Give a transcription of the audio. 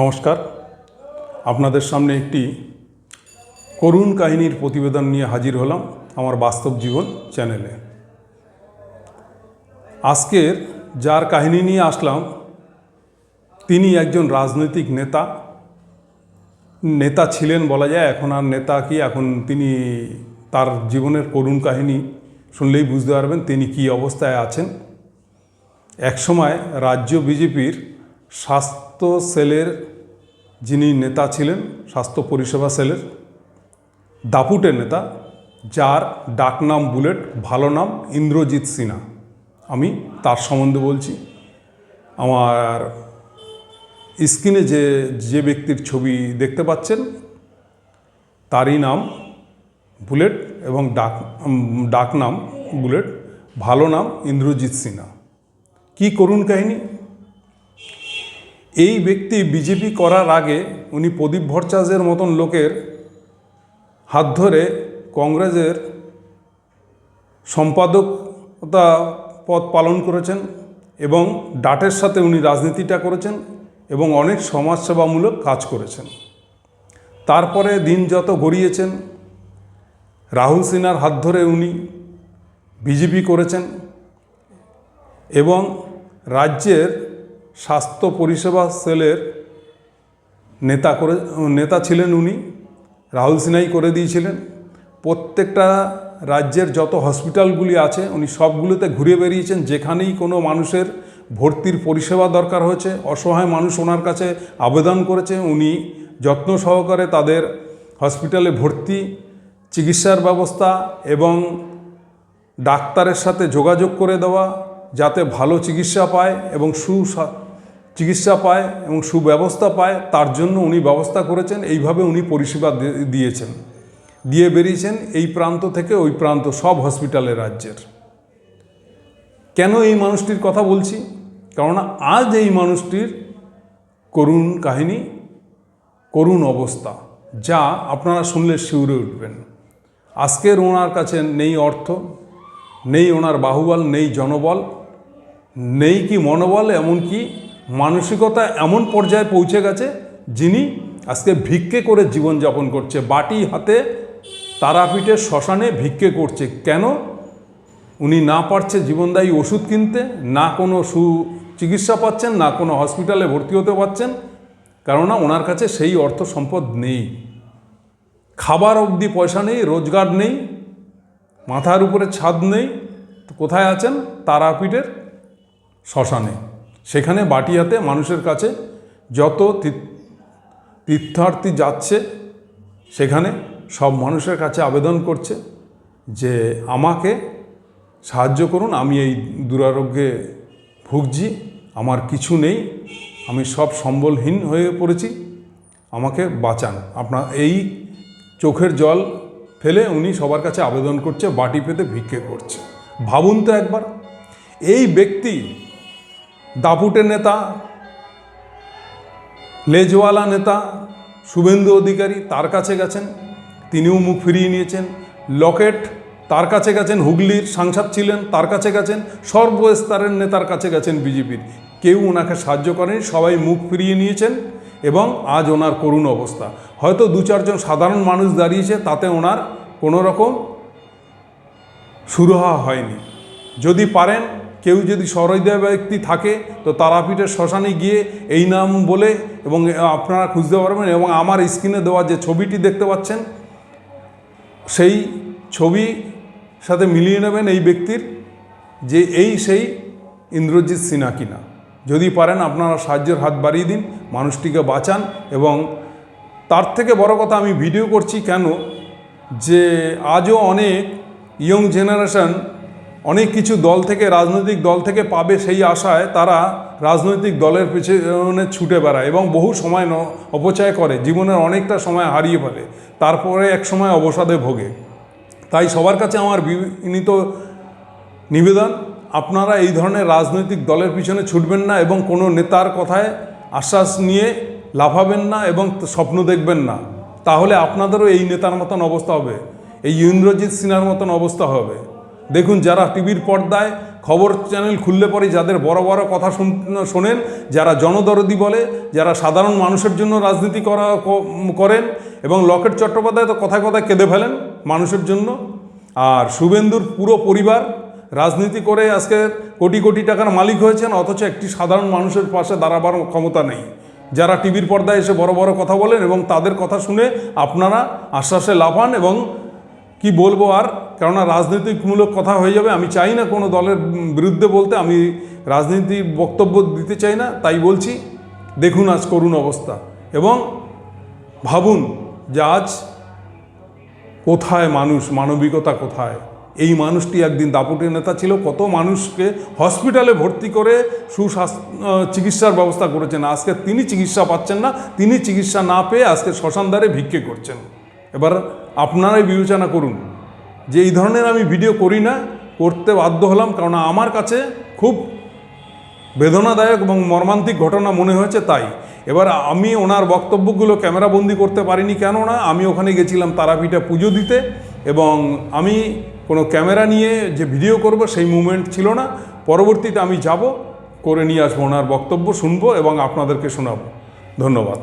নমস্কার। আপনাদের সামনে একটি করুণ কাহিনীর প্রতিবেদন নিয়ে হাজির হলাম আমার বাস্তব জীবন চ্যানেলে। আজকের যার কাহিনী নিয়ে আসলাম, তিনি একজন রাজনৈতিক নেতা। নেতা ছিলেন বলা যায়, এখন আর নেতা কি, এখন তিনি তার জীবনের করুণ কাহিনী শুনলেই বুঝতে পারবেন তিনি কী অবস্থায় আছেন। একসময় রাজ্য বিজেপির স্বাস্থ্য সেলের যিনি নেতা ছিলেন, স্বাস্থ্য পরিষেবা সেলের, দাপুটের নেতা, যার ডাকনাম বুলেট, ভালো নাম ইন্দ্রজিৎ সিনহা। আমি তার সম্বন্ধে বলছি। আমার স্ক্রিনে যে যে ব্যক্তির ছবি দেখতে পাচ্ছেন, তারই নাম বুলেট এবং ডাক ডাকনাম বুলেট, ভালো নাম ইন্দ্রজিৎ সিনহা। কী করুণ কাহিনী? এই ব্যক্তি বিজেপি করার আগে উনি প্রদীপ ভট্টাচার্যের মতন লোকের হাত ধরে কংগ্রেসের সম্পাদকতা পদ পালন করেছেন এবং ডাটের সাথে উনি রাজনীতিটা করেছেন এবং অনেক সমাজসেবামূলক কাজ করেছেন। তারপরে দিন যত গড়িয়েছেন, রাহুল সিনহার হাত ধরে উনি বিজেপি করেছেন এবং রাজ্যের স্বাস্থ্য পরিষেবা সেলের নেতা করে, নেতা ছিলেন উনি, রাহুল সিনহাই করে দিয়েছিলেন। প্রত্যেকটা রাজ্যের যত হসপিটালগুলি আছে, উনি সবগুলোতে ঘুরে বেরিয়েছেন যেখানেই কোনো মানুষের ভর্তির পরিষেবা দরকার হয়েছে, অসহায় মানুষ ওনার কাছে আবেদন করেছে, উনি যত্ন সহকারে তাদের হসপিটালে ভর্তি, চিকিৎসার ব্যবস্থা এবং ডাক্তারের সাথে যোগাযোগ করে দেওয়া, যাতে ভালো চিকিৎসা পায় এবং সু চিকিৎসা পায় এবং সুব্যবস্থা পায়, তার জন্য উনি ব্যবস্থা করেছেন, এইভাবে উনি পরিষেবা দিয়েছেন। দিয়ে বেরিয়েছেন এই প্রান্ত থেকে ওই প্রান্ত সব হসপিটালে রাজ্যের। কেন এই মানুষটির কথা বলছি? কেননা আজ এই মানুষটির করুণ কাহিনী, করুণ অবস্থা, যা আপনারা শুনলে শিউরে উঠবেন। আজকের ওনার কাছে নেই অর্থ, নেই ওনার বাহুবল, নেই জনবল, নেই কি মনোবল, এমনকি মানসিকতা এমন পর্যায়ে পৌঁছে গেছে যিনি আজকে ভিক্ষে করে জীবনযাপন করছে। বাটি হাতে তারাপীঠের শ্মশানে ভিক্ষে করছে। কেন? উনি না পারছে জীবনদায়ী ওষুধ কিনতে, না কোনো সু চিকিৎসা পাচ্ছেন, না কোনো হসপিটালে ভর্তি হতে পারছেন কেননা ওনার কাছে সেই অর্থ সম্পদ নেই। খাবার অবধি পয়সা নেই, রোজগার নেই, মাথার উপরে ছাদ নেই। কোথায় আছেন? তারাপীঠের শ্মশানে। সেখানে বাটিয়াতে মানুষের কাছে যত তীর- তীর্থার্থী যাচ্ছে, সেখানে সব মানুষের কাছে আবেদন করছে যে আমাকে সাহায্য করুন, আমি এই দুরারোগ্যে ভুগছি, আমার কিছু নেই, আমি সব সম্বলহীন হয়ে পড়েছি, আমাকে বাঁচান। আপনার এই চোখের জল ফেলে উনি সবার কাছে আবেদন করছে, বাটি পেতে ভিক্ষে করছে। ভাবুন তো একবার, এই ব্যক্তি দাপুটের নেতা, লেজওয়ালা নেতা, শুভেন্দু অধিকারী তার কাছে গেছেন, তিনিও মুখ ফিরিয়ে নিয়েছেন, লকেট তার কাছে গেছেন, হুগলির সাংসদ ছিলেন তার কাছে গেছেন, সর্বস্তরের নেতার কাছে গেছেন বিজেপির। কেউ ওনাকে সাহায্য করেনি, সবাই মুখ ফিরিয়ে নিয়েছেন এবং আজ ওনার করুণ অবস্থা। হয়তো দু চারজন সাধারণ মানুষ দাঁড়িয়েছে, তাতে ওনার কোনো রকম সুরাহা হয়নি। যদি পারেন কেউ যদি সহৃদয় ব্যক্তি থাকে, তো তারাপীঠের শ্মশানে গিয়ে এই নাম বলে এবং আপনারা খুঁজতে পারবেন এবং আমার স্ক্রিনে দেওয়া যে ছবিটি দেখতে পাচ্ছেন, সেই ছবি সাথে মিলিয়ে নেবেন এই ব্যক্তির যে এই সেই ইন্দ্রজিৎ সিনহা কিনা। যদি পারেন আপনারা সাহায্যের হাত বাড়িয়ে দিন, মানুষটিকে বাঁচান এবং তার থেকে বড় কথা আমি ভিডিও করছি কেন? যে আজও অনেক ইয়ং জেনারেশন অনেক কিছু দল থেকে, রাজনৈতিক দল থেকে পাবে সেই আশায় তারা রাজনৈতিক দলের পেছনে ছুটে বেড়ায় এবং বহু সময় অপচয় করে, জীবনের অনেকটা সময় হারিয়ে ফেলে, তারপরে এক সময় অবসাদে ভোগে। তাই সবার কাছে আমার বিনীত নিবেদন, আপনারা এই ধরনের রাজনৈতিক দলের পিছনে ছুটবেন না এবং কোনো নেতার কথায় আশ্বাস নিয়ে লাফাবেন না এবং স্বপ্ন দেখবেন না। তাহলে আপনাদেরও এই নেতার মতন অবস্থা হবে, এই ইন্দ্রজিৎ সিনহার মতন অবস্থা হবে। দেখুন যারা টিভির পর্দায় খবর চ্যানেল খুললে পরে যাদের বড় বড় কথা শুন- শোনেন, যারা জনদরদি বলে, যারা সাধারণ মানুষের জন্য রাজনীতি করা করেন এবং লকেট চট্টোপাধ্যায় তো কথায় কথায় কেঁদে ফেলেন মানুষের জন্য। আর শুভেন্দুর পুরো পরিবার রাজনীতি করে আজকে কোটি কোটি টাকার মালিক হয়েছেন, অথচ একটি সাধারণ মানুষের পাশে দাঁড়াবার ক্ষমতা নেই। যারা টিভির পর্দায় এসে বড় বড় কথা বলেন এবং তাদের কথা শুনে আপনারা আশ্বাসে লাফান এবং কি বলব আর কেননা রাজনৈতিকমূলক কথা হয়ে যাবে, আমি চাই না কোনো দলের বিরুদ্ধে বলতে, আমি রাজনীতির বক্তব্য দিতে চাই না, তাই বলছি, দেখুন আজ করুণ অবস্থা। এবং ভাবুন যে আজ কোথায় মানুষ, মানবিকতা কোথায়? এই মানুষটি একদিন দাপুটে নেতা ছিল, কত মানুষকে হসপিটালে ভর্তি করে সুস্বাস্থ্য চিকিৎসার ব্যবস্থা করেছেন। আজকে তিনি চিকিৎসা পাচ্ছেন না, তিনি চিকিৎসা না পেয়ে আজকে শ্মশানদারে ভিক্ষে করছেন। এবার আপনারাই বিবেচনা করুন যে এই ধরনের আমি ভিডিও করি না, করতে বাধ্য হলাম কারণ আমার কাছে খুব বেদনাদায়ক এবং মর্মান্তিক ঘটনা মনে হয়েছে তাই। এবার আমি ওনার বক্তব্যগুলো ক্যামেরাবন্দি করতে পারিনি কেননা আমি ওখানে গেছিলাম তারাপীঠে পুজো দিতে এবং আমি কোনো ক্যামেরা নিয়ে যে ভিডিও করব সেই মুভমেন্ট ছিল না। পরবর্তীতে আমি যাব, করে নিয়ে আসব ওনার বক্তব্য শুনব এবং আপনাদেরকে শোনাবো। ধন্যবাদ।